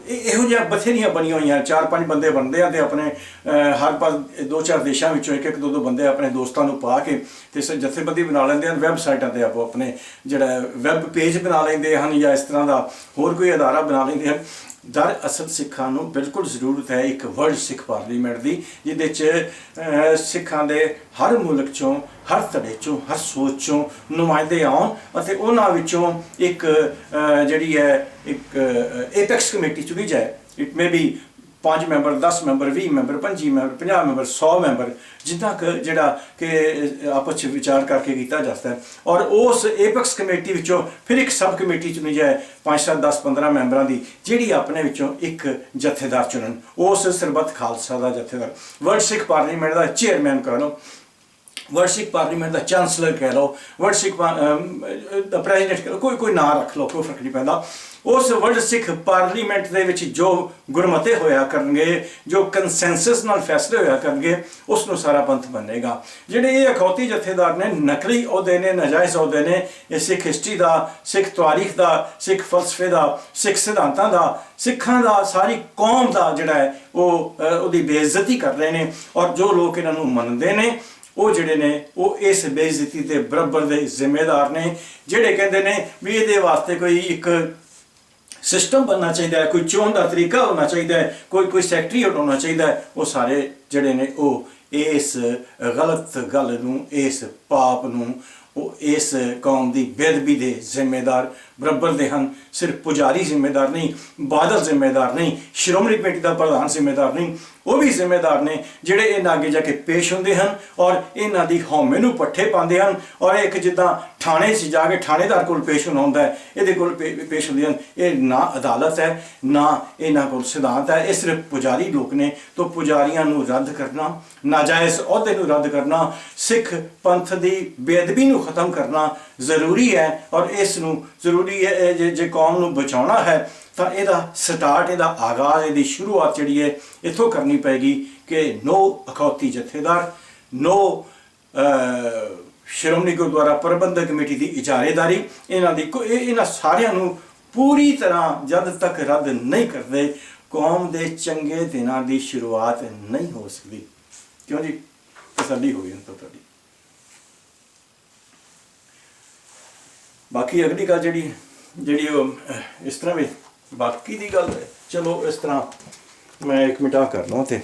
ਇਹੋ ਜਿਹੀਆਂ ਬਥੇਰੀਆਂ ਬਣੀਆਂ ਹੋਈਆਂ। ਚਾਰ ਪੰਜ ਬੰਦੇ ਬਣਦੇ ਆ ਤੇ ਆਪਣੇ ਹਰ ਪਾਸ ਦੋ ਚਾਰ ਦੇਸ਼ਾਂ ਵਿੱਚੋਂ ਇੱਕ ਇੱਕ ਦੋ ਦੋ ਬੰਦੇ ਆਪਣੇ ਦੋਸਤਾਂ ਨੂੰ ਪਾ ਕੇ ਤੇ ਸ ਜਥੇਬੰਦੀ ਬਣਾ ਲੈਂਦੇ ਹਨ, ਵੈਬਸਾਈਟਾਂ ਤੇ ਆਪੋ ਆਪਣੇ ਜਿਹੜਾ ਵੈਬ ਪੇਜ ਬਣਾ ਲੈਂਦੇ ਹਨ ਜਾਂ ਇਸ ਤਰ੍ਹਾਂ ਦਾ ਹੋਰ ਕੋਈ ਅਦਾਰਾ ਬਣਾ ਲੈਂਦੇ ਹਨ। ਦਰ ਅਸਲ ਸਿੱਖਾਂ ਨੂੰ ਬਿਲਕੁਲ ਜ਼ਰੂਰਤ ਹੈ ਇੱਕ ਵਰਲਡ ਸਿੱਖ ਪਾਰਲੀਮੈਂਟ ਦੀ, ਜਿਹਦੇ 'ਚ ਸਿੱਖਾਂ ਦੇ ਹਰ ਮੁਲਕ ਚੋਂ, ਹਰ ਧੜੇ ਚੋਂ, ਹਰ ਸੋਚ ਚੋਂ ਨੁਮਾਇੰਦੇ ਆਉਣ ਅਤੇ ਉਹਨਾਂ ਵਿੱਚੋਂ ਇੱਕ ਜਿਹੜੀ ਹੈ, ਇੱਕ ਐਪੈਕਸ ਕਮੇਟੀ ਚੁਣੀ ਜਾਏ। It may be 5 member 10 member 20 member 25 member 50 member 100 member, ਜਿੰਨਾ ਕੁ ਜਿਹੜਾ ਕਿ ਆਪਸ ਵਿੱਚ ਵਿਚਾਰ ਕਰਕੇ ਕੀਤਾ ਜਾ ਸਕਦਾ ਹੈ। ਔਰ ਉਸ ਐਪੈਕਸ ਕਮੇਟੀ ਵਿੱਚੋਂ ਫਿਰ ਇੱਕ ਸਬ ਕਮੇਟੀ ਚੁਣੀ ਜਾਏ 5 7 10 15 ਮੈਂਬਰਾਂ ਦੀ, ਜਿਹੜੀ ਆਪਣੇ ਵਿੱਚੋਂ ਇੱਕ ਜਥੇਦਾਰ ਚੁਣਨ। ਉਸ ਸਰਬੱਤ ਖਾਲਸਾ ਦਾ ਜਥੇਦਾਰ। ਵਰਲਡ ਸਿੱਖ ਪਾਰਲੀਮੈਂਟ ਦਾ ਚੇਅਰਮੈਨ ਕਰ ਲਓ। ਵਰਲਡ ਸਿੱਖ ਪਾਰਲੀਮੈਂਟ ਦਾ ਚਾਂਸਲਰ ਕਹਿ ਲਓ। ਵਰਲਡ ਸਿੱਖ ਦਾ ਪ੍ਰੈਜ਼ੀਡੈਂਟ ਕਹਿ ਲਓ। ਕੋਈ ਕੋਈ ਨਾਂ ਰੱਖ ਲਓ, ਕੋਈ ਫ਼ਰਕ ਨਹੀਂ ਪੈਂਦਾ। ਉਸ ਵਰਲਡ ਸਿੱਖ ਪਾਰਲੀਮੈਂਟ ਦੇ ਵਿੱਚ ਜੋ ਗੁਰਮਤੇ ਹੋਇਆ ਕਰਨਗੇ, ਜੋ ਕੰਸੈਂਸਸ ਨਾਲ ਫੈਸਲੇ ਹੋਇਆ ਕਰਨਗੇ ਉਸ ਨੂੰ ਸਾਰਾ ਪੰਥ ਮੰਨੇਗਾ। ਜਿਹੜੇ ਇਹ ਅਖੌਤੀ ਜਥੇਦਾਰ ਨੇ, ਨਕਲੀ ਅਹੁਦੇ ਨੇ, ਨਜਾਇਜ਼ ਅਹੁਦੇ ਨੇ, ਇਹ ਸਿੱਖ ਹਿਸਟਰੀ ਦਾ, ਸਿੱਖ ਤਾਰੀਖ ਦਾ, ਸਿੱਖ ਫਲਸਫੇ ਦਾ, ਸਿੱਖ ਸਿਧਾਂਤਾਂ ਦਾ, ਸਿੱਖਾਂ ਦਾ, ਸਾਰੀ ਕੌਮ ਦਾ ਜਿਹੜਾ ਹੈ, ਉਹ ਉਹਦੀ ਬੇਇੱਜ਼ਤੀ ਕਰ ਰਹੇ ਨੇ ਔਰ ਜੋ ਲੋਕ ਇਹਨਾਂ ਨੂੰ ਮੰਨਦੇ ਨੇ, ਉਹ ਜਿਹੜੇ ਨੇ, ਉਹ ਇਸ ਬੇਇੱਜ਼ਤੀ ਦੇ ਬਰਾਬਰ ਦੇ ਜ਼ਿੰਮੇਦਾਰ ਨੇ, ਜਿਹੜੇ ਕਹਿੰਦੇ ਨੇ ਵੀ ਇਹਦੇ ਵਾਸਤੇ ਕੋਈ ਇੱਕ ਸਿਸਟਮ ਬਣਨਾ ਚਾਹੀਦਾ ਹੈ, ਕੋਈ ਚੋਣ ਦਾ ਤਰੀਕਾ ਹੋਣਾ ਚਾਹੀਦਾ ਹੈ, ਕੋਈ ਕੋਈ ਸੈਕਟਰੀ ਹੋਣਾ ਚਾਹੀਦਾ ਹੈ, ਉਹ ਸਾਰੇ ਜਿਹੜੇ ਨੇ ਉਹ ਇਸ ਗਲਤ ਗੱਲ ਨੂੰ, ਇਸ ਪਾਪ ਨੂੰ ਉਹ ਇਸ ਕੌਮ ਦੀ ਬੇਦਬੀ ਦੇ ਜ਼ਿੰਮੇਦਾਰ ਬਰਾਬਰ ਦੇ ਹਨ। ਸਿਰਫ ਪੁਜਾਰੀ ਜ਼ਿੰਮੇਦਾਰ ਨਹੀਂ, ਬਾਦਲ ਜ਼ਿੰਮੇਦਾਰ ਨਹੀਂ, ਸ਼੍ਰੋਮਣੀ ਕਮੇਟੀ ਦਾ ਪ੍ਰਧਾਨ ਜ਼ਿੰਮੇਦਾਰ ਨਹੀਂ, ਉਹ ਵੀ ਜ਼ਿੰਮੇਦਾਰ ਨੇ ਜਿਹੜੇ ਇਹਨਾਂ ਅੱਗੇ ਜਾ ਕੇ ਪੇਸ਼ ਹੁੰਦੇ ਹਨ ਔਰ ਇਹਨਾਂ ਦੀ ਹਉਮੈ ਨੂੰ ਪੱਠੇ ਪਾਉਂਦੇ ਹਨ ਔਰ ਇੱਕ ਜਿੱਦਾਂ ਥਾਣੇ 'ਚ ਜਾ ਕੇ ਥਾਣੇਦਾਰ ਕੋਲ ਪੇਸ਼ ਹੋਣਾ ਹੁੰਦਾ ਹੈ, ਇਹਦੇ ਕੋਲ ਪੇ- ਪੇਸ਼ ਹੁੰਦੇ ਹਨ। ਇਹ ਨਾ ਅਦਾਲਤ ਹੈ, ਨਾ ਇਹਨਾਂ ਕੋਲ ਸਿਧਾਂਤ ਹੈ, ਇਹ ਸਿਰਫ ਪੁਜਾਰੀ ਲੋਕ ਨੇ। ਤੋਂ ਪੁਜਾਰੀਆਂ ਨੂੰ ਰੱਦ ਕਰਨਾ, ਨਾਜਾਇਜ਼ ਅਹੁਦੇ ਨੂੰ ਰੱਦ ਕਰਨਾ, ਸਿੱਖ ਪੰਥ ਦੀ ਬੇਅਦਬੀ ਨੂੰ ਖਤਮ ਕਰਨਾ ਜ਼ਰੂਰੀ ਹੈ ਔਰ ਇਸ ਨੂੰ ਜ਼ਰੂਰੀ ਹੈ ਜੇ ਕੌਮ ਨੂੰ ਬਚਾਉਣਾ ਹੈ, ਤਾਂ ਇਹਦਾ ਸਟਾਰਟ ਇਹਦਾ ਆਗਾਜ਼, ਇਹਦੀ ਸ਼ੁਰੂਆਤ ਜਿਹੜੀ ਹੈ, ਇੱਥੋਂ ਕਰਨੀ ਪਏਗੀ ਕਿ ਨੋ ਅਖੌਤੀ ਜਥੇਦਾਰ, ਨੋ ਸ਼੍ਰੋਮਣੀ ਗੁਰਦੁਆਰਾ ਪ੍ਰਬੰਧਕ ਕਮੇਟੀ ਦੀ ਇਜਾਰੇਦਾਰੀ, ਇਹਨਾਂ ਦੀ ਕੋ- ਇਹਨਾਂ ਸਾਰਿਆਂ ਨੂੰ ਪੂਰੀ ਤਰ੍ਹਾਂ ਜਦ ਤੱਕ ਰੱਦ ਨਹੀਂ ਕਰਦੇ, ਕੌਮ ਦੇ ਚੰਗੇ ਦਿਨਾਂ ਦੀ ਸ਼ੁਰੂਆਤ ਨਹੀਂ ਹੋ ਸਕਦੀ। ਕਿਉਂ ਜੀ? ਤਸੱਲੀ ਹੋਈ ਹੁਣ ਤਾਂ ਤੁਹਾਡੀ। ਬਾਕੀ ਅਗਲੀ ਗੱਲ ਜਿਹੜੀ ਜਿਹੜੀ ਉਹ ਇਸ ਤਰ੍ਹਾਂ ਵੀ, ਬਾਕੀ ਦੀ ਗੱਲ, ਚਲੋ ਇਸ ਤਰ੍ਹਾਂ ਮੈਂ ਇੱਕ ਮਿਟਾ ਆਹ ਕਰ ਲਵਾਂ ਤੇ